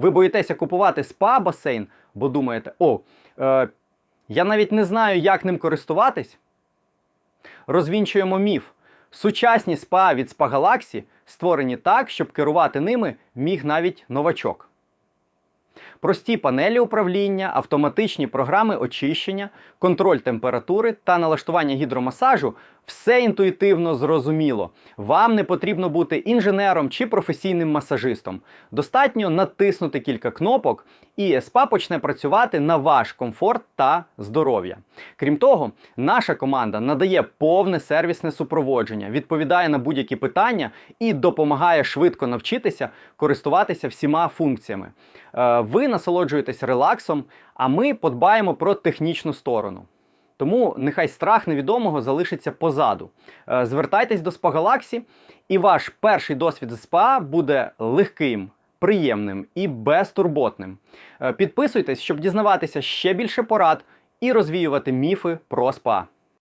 Ви боїтеся купувати спа-басейн, бо думаєте, о, е, я навіть не знаю, як ним користуватись. Розвінчуємо міф. Сучасні спа від спа Galaxy створені так, щоб керувати ними міг навіть новачок. Прості панелі управління, автоматичні програми очищення, контроль температури та налаштування гідромасажу все інтуїтивно зрозуміло. Вам не потрібно бути інженером чи професійним масажистом. Достатньо натиснути кілька кнопок, і СПА почне працювати на ваш комфорт та здоров'я. Крім того, наша команда надає повне сервісне супроводження, відповідає на будь-які питання і допомагає швидко навчитися користуватися всіма функціями. Е, Ви насолоджуєтесь релаксом, а ми подбаємо про технічну сторону. Тому нехай страх невідомого залишиться позаду. Е, Звертайтесь до Galaxy, і ваш перший досвід з СПА буде легким, приємним і безтурботним. Е, Підписуйтесь, щоб дізнаватися ще більше порад і розвіювати міфи про СПА.